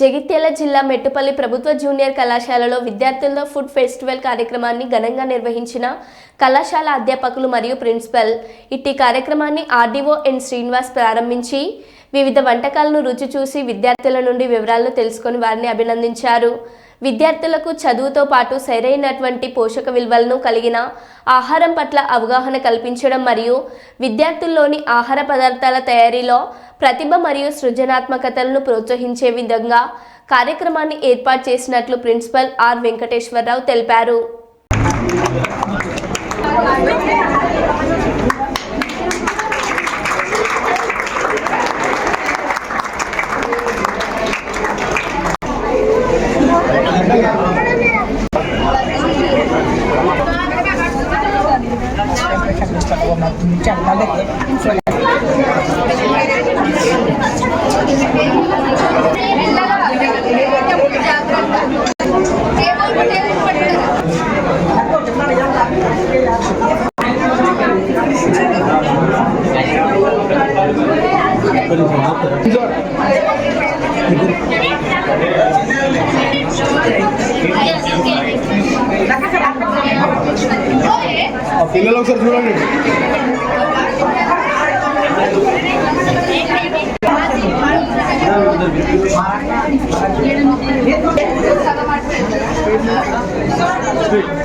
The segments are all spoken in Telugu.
జగిత్యాల జిల్లా మెట్టుపల్లి ప్రభుత్వ జూనియర్ కళాశాలలో విద్యార్థులతో ఫుడ్ ఫెస్టివల్ కార్యక్రమాన్ని ఘనంగా నిర్వహించిన కళాశాల అధ్యాపకులు మరియు ప్రిన్సిపల్. ఇట్టి కార్యక్రమాన్ని ఆర్డీఓ ఎన్ శ్రీనివాస్ ప్రారంభించి వివిధ వంటకాలను రుచి చూసి విద్యార్థుల నుండి వివరాలను తెలుసుకొని వారిని అభినందించారు. విద్యార్థులకు చదువుతో పాటు సరైనటువంటి పోషక విలువలను కలిగిన ఆహారం పట్ల అవగాహన కల్పించడం మరియు విద్యార్థుల్లోని ఆహార పదార్థాల తయారీలో ప్రతిభ మరియు సృజనాత్మకతలను ప్రోత్సహించే విధంగా కార్యక్రమాన్ని ఏర్పాటు చేసినట్లు ప్రిన్సిపల్ ఆర్ వెంకటేశ్వరరావు తెలిపారు. పిల్లలు ఒకసారి చూడండి మేడం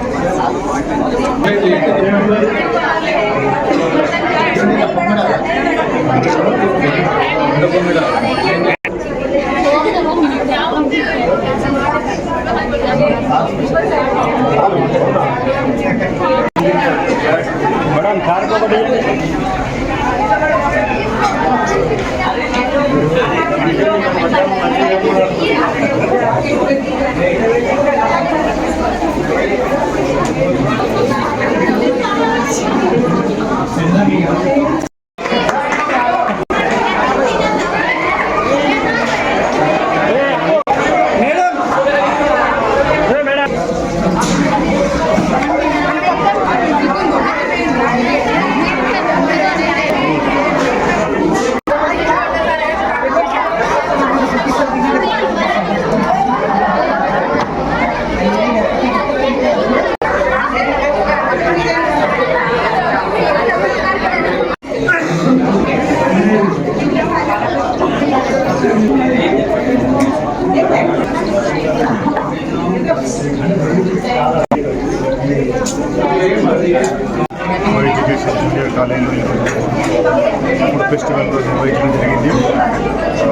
Education junior కాలేజీలో ఈరోజు ఫెస్టివల్ రోజు నిర్వహించడం జరిగింది.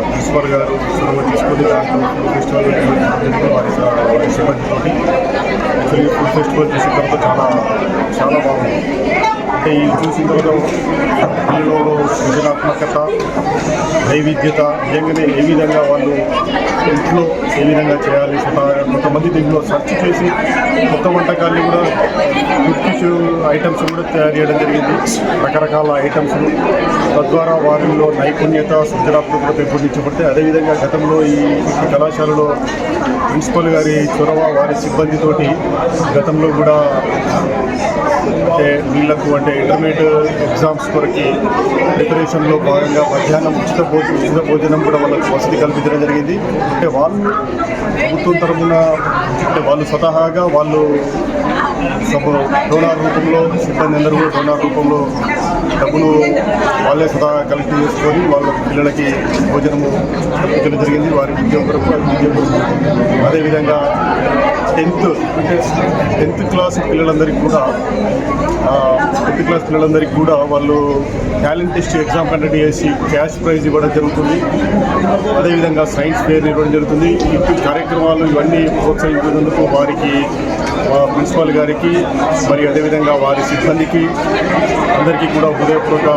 ప్రిన్సిపల్ గారు చొరవ తీసుకొని దాంట్లో ఫెస్టివల్ వారి సిబ్బందితో యాక్చువల్లీ ఫుడ్ ఫెస్టివల్ చూసిన తర్వాత చాలా చాలా బాగుంది. అంటే ఈ చూసిన పిల్లలు సృజనాత్మకత వైవిధ్యత నిజంగానే ఏ విధంగా వాళ్ళు ఇంట్లో ఏ విధంగా చేయాలి కొంతమంది దీంట్లో సెర్చ్ చేసి కొత్త వంటకాన్ని కూడా గుర్తించు ఐటమ్స్ కూడా తయారు చేయడం జరిగింది. రకరకాల ఐటమ్స్ తద్వారా వారిలో నైపుణ్యత సృజనాత్మకత పెంపొందించబడితే అదేవిధంగా గతంలో ఈ ఈ కళాశాలలో ప్రిన్సిపల్ గారి చొరవ వారి సిబ్బందితోటి గతంలో కూడా అంటే వీళ్ళకు అంటే ఇంటర్మీడియట్ ఎగ్జామ్స్ కొరకి ప్రిపరేషన్లో భాగంగా మధ్యాహ్నం ఉచిత భోజనం ఉచిత భోజనం కూడా వాళ్ళకి వసతి కల్పించడం జరిగింది. అంటే వాళ్ళు ప్రభుత్వం తరఫున అంటే వాళ్ళు స్వతహాగా వాళ్ళు సభ డోనార్ రూపంలో సిబ్బంది అందరూ కూడా డోనార్ రూపంలో డబ్బులు వాళ్ళే స్వతహా కలెక్ట్ చేసుకొని వాళ్ళ పిల్లలకి భోజనము కల్పించడం జరిగింది. వారి విద్య కొరకు విద్య కొరకు అదేవిధంగా టెన్త్ అంటే టెన్త్ క్లాస్ పిల్లలందరికీ కూడా టెన్త్ క్లాస్ పిల్లలందరికీ కూడా వాళ్ళు టాలెంట్ టెస్ట్ ఎగ్జామ్ కండక్ట్ చేసి క్యాష్ ప్రైజ్ ఇవ్వడం జరుగుతుంది. అదేవిధంగా సైన్స్ ఫేర్ ఇవ్వడం జరుగుతుంది. ఇటు కార్యక్రమాలు ఇవన్నీ ప్రోత్సహించినందుకు వారికి ప్రిన్సిపాల్ గారికి మరి అదేవిధంగా వారి సిబ్బందికి అందరికీ కూడా హృదయపూర్వక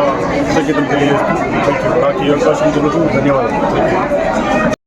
కృతజ్ఞతలు తెలియజేస్తూ నాకు ఈ అవకాశం ఇచ్చినందుకు ధన్యవాదాలు.